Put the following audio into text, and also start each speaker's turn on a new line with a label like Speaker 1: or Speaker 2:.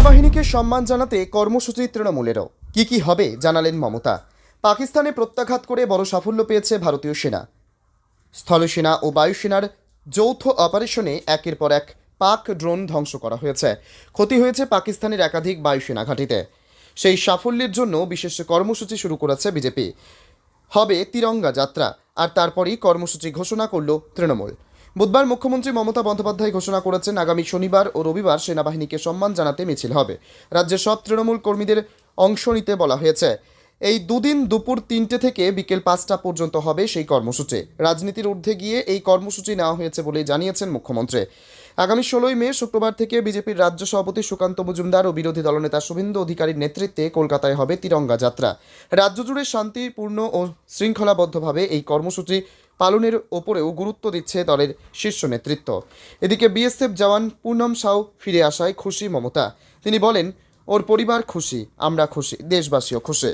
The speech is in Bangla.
Speaker 1: সেনাবাহিনীকে সম্মান জানাতে কর্মসূচি তৃণমূলেরও। কি কি হবে জানালেন মমতা। পাকিস্তানে প্রত্যাঘাত করে বড় সাফল্য পেয়েছে ভারতীয় সেনা। স্থলসেনা ও বায়ুসেনার যৌথ অপারেশনে একের পর এক পাক ড্রোন ধ্বংস করা হয়েছে। ক্ষতি হয়েছে পাকিস্তানের একাধিক বায়ুসেনা ঘাঁটিতে। সেই সাফল্যের জন্য বিশেষ কর্মসূচি শুরু করেছে বিজেপি। হবে তিরঙ্গা যাত্রা, আর তারপরই কর্মসূচি ঘোষণা করল তৃণমূল। বুধবার মুখ্যমন্ত্রী মমতা বন্দ্যোপাধ্যায় ঘোষণা করেছেন আগামী শনিবার ও রবিবার সেনাবাহিনীকে সম্মান জানাতে মিছিল হবে। রাজ্যের সব তৃণমূল কর্মীদের অংশ নিতে বলা হয়েছে। এই দুদিন দুপুর তিনটে থেকে বিকেল পাঁচটা পর্যন্ত হবে সেই কর্মসূচি। রাজনীতির ঊর্ধ্বে গিয়ে এই কর্মসূচি নেওয়া হয়েছে বলে জানিয়েছেন মুখ্যমন্ত্রী। আগামী ষোলোই মে, শুক্রবার থেকে বিজেপির রাজ্য সভাপতি সুকান্ত মজুমদার ও বিরোধী দলনেতা শুভেন্দু অধিকারীর নেতৃত্বে কলকাতায় হবে তিরঙ্গা যাত্রা। রাজ্য জুড়ে শান্তিপূর্ণ ও শৃঙ্খলাবদ্ধভাবে এই কর্মসূচি পালনের ওপরেও গুরুত্ব দিচ্ছে দলের শীর্ষ নেতৃত্ব। এদিকে বিএসএফ জওয়ান পূর্ণম সাউ ফিরে আসায় খুশি মমতা। তিনি বলেন, ওর পরিবার খুশি, আমরা খুশি, দেশবাসীও খুশি।